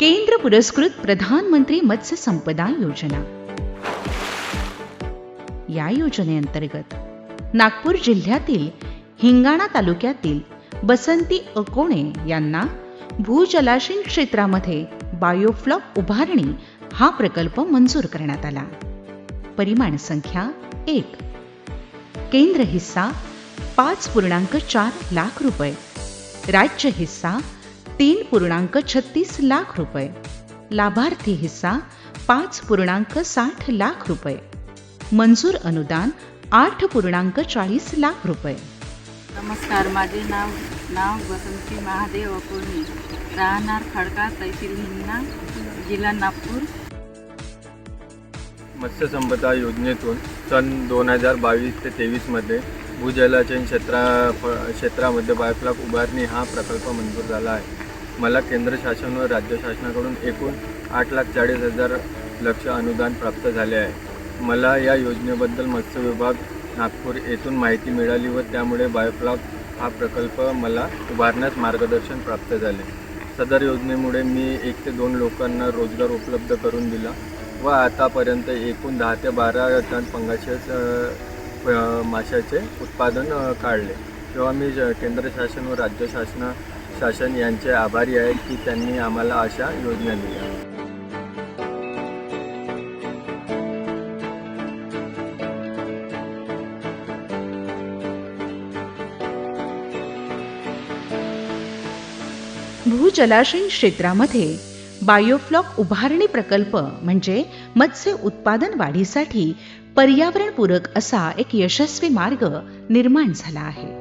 केंद्र पुरस्कृत प्रधानमंत्री मत्स्य संपदा योजना. या योजनेअंतर्गत नागपूर जिल्ह्यातील हिंगाणा तालुक्यातील बसंती अकोणे यांना भूजलाशीन क्षेत्रामध्ये बायोफ्लॉक उभारणी हा प्रकल्प मंजूर करण्यात आला. परिमाण संख्या एक. केंद्र हिस्सा पाच पूर्णांक चार लाख रुपये. राज्य हिस्सा तीन पूर्णांक छत्तीस लाख रुपये. लाभार्थी हिस्सा पाच पूर्णांक साठ लाख रुपये. मंजूर अनुदान आठ पूर्णांक चाळीस लाख रुपये. नमस्कार माझे नाव नाव बसंती महादेव अकोणी राहणार खडका तहसील हिंगणा जिल्हा नागपूर. मत्स्यसंपदा योजनेतून सन दोन हजार बावीस ते तेवीसमध्ये भूजलाचयन क्षेत्रा क्षेत्रामध्ये बायोफ्लॉक उभारणी हा प्रकल्प मंजूर झाला आहे. मला केंद्र शासन व राज्य शासनाकडून एकूण आठ लाख चाळीस हजार लक्ष अनुदान प्राप्त झाले आहे. मला या योजनेबद्दल मत्स्य विभाग नागपूर येथून माहिती मिळाली व त्यामुळे बायोफ्लॉक हा प्रकल्प मला उभारण्यास मार्गदर्शन प्राप्त झाले. सदर योजनेमुळे मी एक ते दोन लोकांना रोजगार उपलब्ध करून दिला व आतापर्यंत एकूण दहा ते बारा टन पंगाशेस माशाचे उत्पादन काढले. तेव्हा मी ज- केंद्र शासन व राज्य शासना शासन यांचे आभारी आहे की त्यांनी आम्हाला अशा योजना दिल्या. भूजलाशय क्षेत्रामध्ये बायोफ्लॉक उभारणी प्रकल्प म्हणजे मत्स्य उत्पादन वाढीसाठी पर्यावरणपूरक असा एक यशस्वी मार्ग निर्माण झाला आहे.